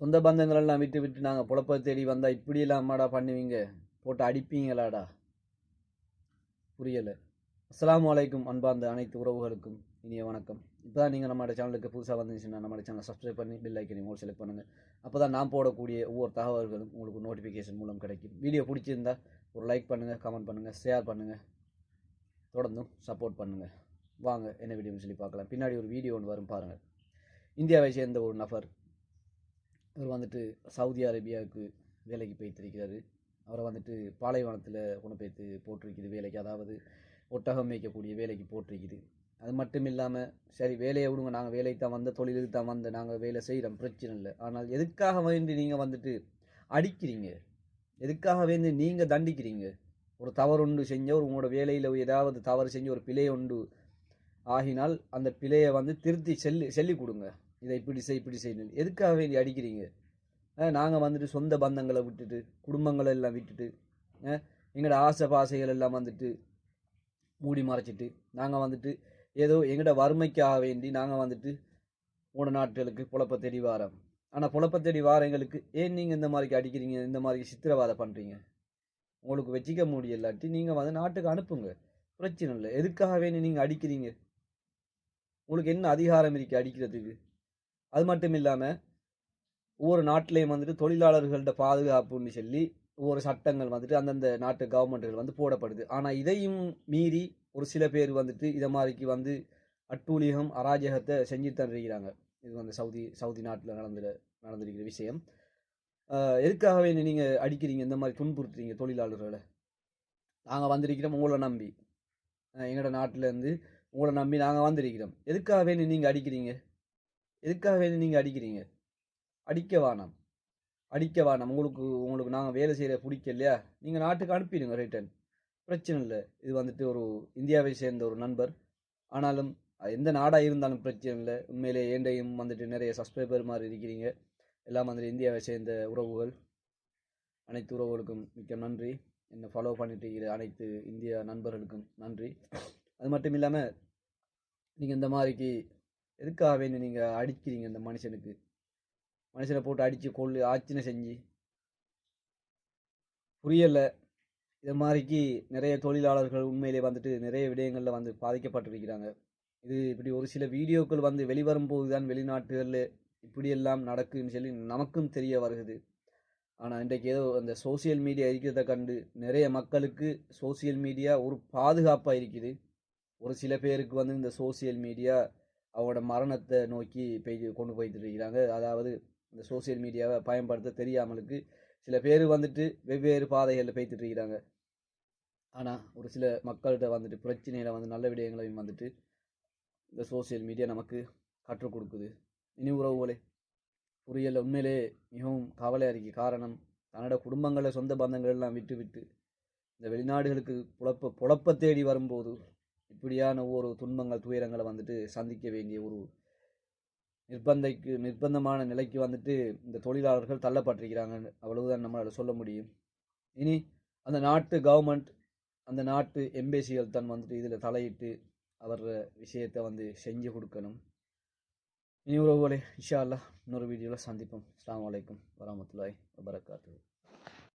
சொந்த பந்தங்களெல்லாம் விட்டு விட்டு நாங்கள் புழப்ப தேடி வந்தால் இப்படியெல்லாம் அம்மாடா பண்ணுவீங்க? போட்டு அடிப்பீங்களாடா? புரியலை. அஸ்ஸலாமு அலைக்கும் அன்பார்ந்த அனைத்து உறவுகளுக்கும் இனிய வணக்கம். இப்போ தான் நீங்கள் நம்மளோட சேனலுக்கு புதுசாக வந்துச்சுன்னா நம்மளோட சேனலை சப்ஸ்கிரைப் பண்ணி பில் ஐக்கனையும் மூலம் செலக்ட் பண்ணுங்கள் அப்போ தான் நான் போடக்கூடிய ஒவ்வொரு தகவல்களும் உங்களுக்கு நோட்டிஃபிகேஷன் மூலம் கிடைக்கும். வீடியோ பிடிச்சிருந்தா ஒரு லைக் பண்ணுங்கள் கமெண்ட் பண்ணுங்கள் ஷேர் பண்ணுங்கள் தொடர்ந்தும் சப்போர்ட் பண்ணுங்கள் வாங்க என்ன வீடியோன்னு சொல்லி பார்க்கலாம். பின்னாடி ஒரு வீடியோ ஒன்று வரும் பாருங்கள் இந்தியாவை சேர்ந்த ஒரு நபர் இவர் வந்துட்டு சவுதி அரேபியாவுக்கு வேலைக்கு போய்த்திருக்கிறாரு. அவரை வந்துட்டு பாலைவனத்தில் கொண்டு போய்த்து போட்டிருக்குது வேலைக்கு. அதாவது ஒட்டகம் மேய்க்கக்கூடிய வேலைக்கு போட்டிருக்குது அது மட்டும் இல்லாமல் சரி வேலையை விடுங்க நாங்கள் வேலைக்கு தான் வந்த தொழிலுக்கு தான் வந்த நாங்கள் வேலை செய்கிறோம் பிரச்சனை இல்லை. ஆனால் எதுக்காக வேண்டி நீங்கள் வந்துட்டு அடிக்கிறீங்க? எதுக்காக வேண்டி நீங்கள் தண்டிக்கிறீங்க? ஒரு தவறு ஒன்று செஞ்ச ஒரு உங்களோட வேலையில் ஏதாவது தவறு செஞ்சு ஒரு பிழை ஒன்று ஆகினால் அந்த பிழையை வந்து திருத்தி செல்லி சொல்லி கொடுங்க. இதை இப்படி செய் இப்படி செய்யணும் எதுக்காக வேண்டி அடிக்கிறீங்க? நாங்கள் வந்துட்டு சொந்த பந்தங்களை விட்டுட்டு குடும்பங்களை எல்லாம் விட்டுட்டு எங்களோட ஆசை பாசைகள் எல்லாம் வந்துட்டு மூடி மறைச்சிட்டு நாங்கள் வந்துட்டு ஏதோ எங்களோட வறுமைக்காக வேண்டி நாங்கள் வந்துட்டு மூணு நாட்களுக்கு புழப்ப தேடி வாரோம். ஆனால் புழப்ப தேடி வாரங்களுக்கு ஏன் நீங்கள் இந்த மாதிரி அடிக்கிறீங்க? இந்த மாதிரி சித்திரவாதை பண்ணுறீங்க உங்களுக்கு வச்சிக்க முடியலாட்டி நீங்கள் வந்து நாட்டுக்கு அனுப்புங்க. பிரச்சனை இல்லை. எதுக்காக வேண்டி நீங்கள் அடிக்கிறீங்க? உங்களுக்கு என்ன அதிகாரம் இருக்குது அடிக்கிறதுக்கு? அது மட்டும் இல்லாமல் ஒவ்வொரு நாட்டிலையும் வந்துட்டு தொழிலாளர்கள்ட்ட பாதுகாப்புன்னு சொல்லி ஒவ்வொரு சட்டங்கள் வந்துட்டு அந்தந்த நாட்டு கவர்மெண்ட்டுகள் வந்து போடப்படுது. ஆனால் இதையும் மீறி ஒரு சில பேர் வந்துட்டு இதை மாதிரிக்கு வந்து அட்டூழியம் அராஜகத்தை செஞ்சு தந்துருக்கிறாங்க இது வந்து சவுதி சவுதி நாட்டில் நடந்துட நடந்திருக்கிற விஷயம். எதுக்காகவே எதுக்காக நீங்கள் அடிக்கிறீங்க? இந்த மாதிரி துன்புறுத்துறீங்க தொழிலாளர்களை? நாங்கள் வந்திருக்கிறோம் உங்களை நம்பி. எங்களோட நாட்டிலேருந்து உங்களை நம்பி நாங்கள் வந்திருக்கிறோம். எதுக்காகவே நீங்கள் அடிக்கிறீங்க? எதுக்காக வேண்டி நீங்கள் அடிக்கிறீங்க? அடிக்க வேணாம் அடிக்க வேணாம் உங்களுக்கு உங்களுக்கு நாங்கள் வேலை செய்கிற பிடிக்கலையா நீங்கள் நாட்டுக்கு அனுப்பிடுங்க ரிட்டர்ன் பிரச்சனை இல்லை. இது வந்துட்டு ஒரு இந்தியாவை சேர்ந்த ஒரு நண்பர். ஆனாலும் எந்த நாடாக இருந்தாலும் பிரச்சனை இல்லை. உண்மையிலே ஏண்டையும் வந்துட்டு நிறைய சப்ஸ்கிரைபர் மாதிரி இருக்கிறீங்க. எல்லாம் வந்துட்டு இந்தியாவை சேர்ந்த உறவுகள். அனைத்து உறவுகளுக்கும் மிக்க நன்றி. என்னை ஃபாலோ பண்ணிட்டு இருக்கிற அனைத்து இந்திய நண்பர்களுக்கும் நன்றி. அது மட்டும் இல்லாமல் நீங்கள் இந்த மாதிரிக்கு எதுக்காக நீங்கள் அடிக்கிறீங்க இந்த மனுஷனுக்கு? மனுஷனை போட்டு அடித்து கொள்ளு ஆச்சினை செஞ்சு. புரியலை. இது மாதிரிக்கு நிறைய தொழிலாளர்கள் உண்மையிலே வந்துட்டு நிறைய விடயங்களில் வந்து பாதிக்கப்பட்டிருக்கிறாங்க. இது இப்படி ஒரு சில வீடியோக்கள் வந்து வெளிவரும்போது தான் வெளிநாட்டுகளில் இப்படியெல்லாம் நடக்குன்னு சொல்லி நமக்கும் தெரிய வருகுது ஆனால் இன்றைக்கு ஏதோ அந்த சோசியல் மீடியா இருக்கிறத கண்டு நிறைய மக்களுக்கு சோசியல் மீடியா ஒரு பாதுகாப்பாக இருக்குது. ஒரு சில பேருக்கு வந்து இந்த சோசியல் மீடியா அவங்களோட மரணத்தை நோக்கி போய் கொண்டு போயிட்டு இருக்கிறாங்க. அதாவது இந்த சோசியல் மீடியாவை பயன்படுத்த தெரியாமலுக்கு சில பேர் வந்துட்டு வெவ்வேறு பாதைகளில் போய்த்துட்டு இருக்கிறாங்க. ஆனால் ஒரு சில மக்கள்கிட்ட வந்துட்டு பிரச்சனையில் வந்து நல்ல விடயங்களையும் வந்துட்டு இந்த சோசியல் மீடியா நமக்கு கற்றுக் கொடுக்குது. இனி உறவுகளே புரியல உண்மையிலே மிகவும் கவலையாக இருக்கு காரணம் தன்னோட குடும்பங்களை சொந்த பந்தங்கள் எல்லாம் விட்டு விட்டு இந்த வெளிநாடுகளுக்கு புழப்ப புழப்ப தேடி வரும்போது இப்படியான ஒவ்வொரு துன்பங்கள் துயரங்களை வந்துட்டு சந்திக்க வேண்டிய ஒரு நிர்பந்தைக்கு நிர்பந்தமான நிலைக்கு வந்துட்டு இந்த தொழிலாளர்கள் தள்ளப்பட்டிருக்கிறாங்க. அவ்வளவுதான் நம்மளால் சொல்ல முடியும். இனி அந்த நாட்டு கவர்மெண்ட் அந்த நாட்டு எம்பேசிகள் தான் வந்துட்டு இதில் தலையிட்டு அவர் விஷயத்தை வந்து செஞ்சு கொடுக்கணும். இனி உறவுகளே இஷா அல்லா இன்னொரு வீடியோவில் சந்திப்போம். அஸ்ஸலாமு வலைக்கம் வரமத்துல்லாய் வபரகாத்து